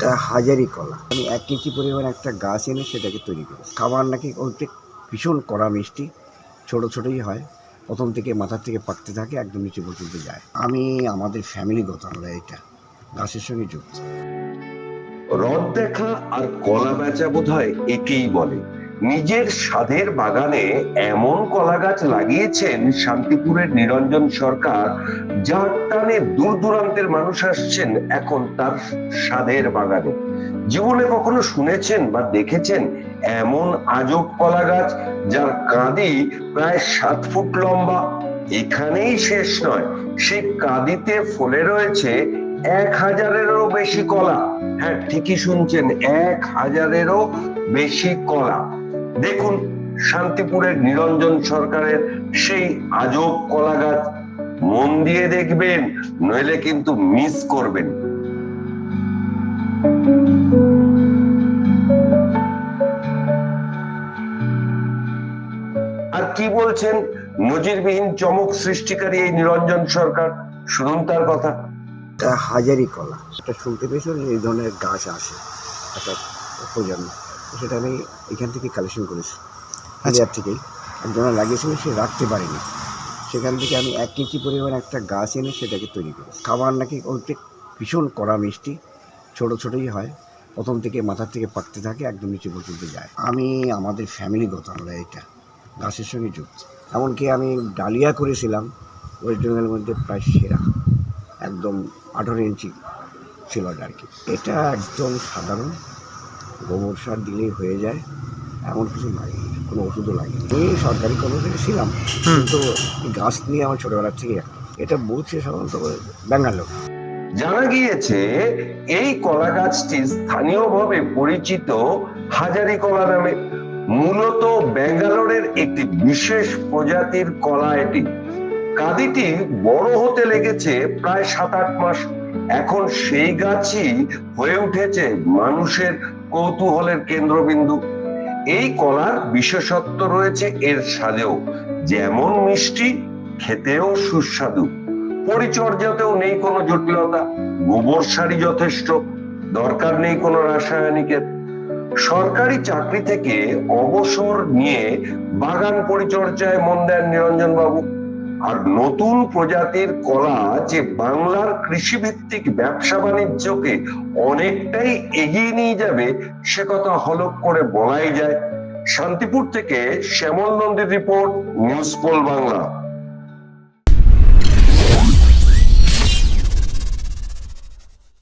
এটা হাজারি কলা। আমি এক কেজি পরিমাণ একটা গাছ এনে সেটাকে তৈরি করি খাবার নাকি ওতে ভীষণ কড়া মিষ্টি, ছোট ছোটই হয়। প্রথম থেকে মাথার থেকে পাকতে থাকে, একদম নিচে পর্যন্ত যায়। আমি আমাদের ফ্যামিলিগত আমরা এটা গাছের সঙ্গে যুক্ত। রথ দেখা আর কলা বেচা বোধ হয় একেই বলে। নিজের স্বাদের বাগানে এমন কলা গাছ লাগিয়েছেন শান্তিপুরের নিরঞ্জন সরকার, যার টানে দূর দূরান্তের মানুষ আসছেন এখন তার স্বাদের বাগানে। জীবনে কখনো শুনেছেন বা দেখেছেন এমন আজব কলা গাছ যার কাঁদি প্রায় সাত ফুট লম্বা? এখানেই শেষ নয়, সেই কাঁদিতে ফলে রয়েছে এক হাজারেরও বেশি কলা। হ্যাঁ ঠিকই শুনছেন, এক হাজারেরও বেশি কলা। দেখুন, শান্তিপুরের নিরঞ্জন সরকারের সেই আজব কলা গাছ মন দিয়ে দেখবেন, নইলে কিন্তু মিস করবেন। আর কি বলছেন? নজিরবিহীন চমক সৃষ্টিকারী এই নিরঞ্জন সরকার? শুনুন তার কথা। হাজারি কলা। এটা শুনতে পেয়েছিল এই ধরনের গাছ আসে একটা প্রজন্ম। সেটা আমি এখান থেকে কালেকশন করেছি। হাজার থেকেই। একজনা লাগিয়েছিল সে রাখতে পারেনি। সেখান থেকে আমি এক কেজি পরিমাণ একটা গাছ এনে সেটাকে তৈরি করি খাবার নাকি ওতে ভীষণ কড়া মিষ্টি ছোট ছোটই হয়। প্রথম থেকে মাথার থেকে পাকতে থাকে একদম নিচে পর্যন্ত যায়। আমি আমাদের ফ্যামিলিগত আমরা এটা গাছের সঙ্গে যুক্ত। এমনকি আমি ডালিয়া করেছিলাম ওয়েস্ট বেঙ্গলের মধ্যে প্রায় সেরা। একদম আঠেরো ইঞ্চি ছিল আর কি। এটা একদম সাধারণ গোবর সার দিলেই হয়ে যায়। এমন কিছু লাগে কোনো ওষুধও লাগে আমি সরকারি কলেজে ছিলাম কিন্তু এই গাছ নিয়ে আমার ছোটোবেলার থেকে এটা বলছে সাধারণত ব্যাঙ্গালোর। জানা গিয়েছে এই কলা গাছটি স্থানীয়ভাবে পরিচিত হাজারি কলা নামে। মূলত ব্যাঙ্গালোরের একটি বিশেষ প্রজাতির কলা এটি। কাদিটি বড় হতে লেগেছে প্রায় সাত আট মাস। এখন সেই গাছই হয়ে উঠেছে মানুষের কৌতূহলের কেন্দ্রবিন্দু। এই কলার বিশেষত্ব রয়েছে এর স্বাদেও যেমন মিষ্টি, খেতেও সুস্বাদু। পরিচর্যাতেও নেই কোনো জটিলতা। গোবর সারি যথেষ্ট। দরকার নেই কোনো রাসায়নিকের। সরকারি চাকরি থেকে অবসর নিয়ে বাগান পরিচর্যায় মন দেন নিরঞ্জন বাবু আর নতুন প্রজাতির কলা যে বাংলার কৃষিভিত্তিক ব্যবসা বাণিজ্যকে অনেকটাই এগিয়ে নিয়ে যাবে, সে কথা হলক করে বলাই যায়। শান্তিপুর থেকে শ্যামল নন্দীর রিপোর্ট, নিউজ পোল বাংলা।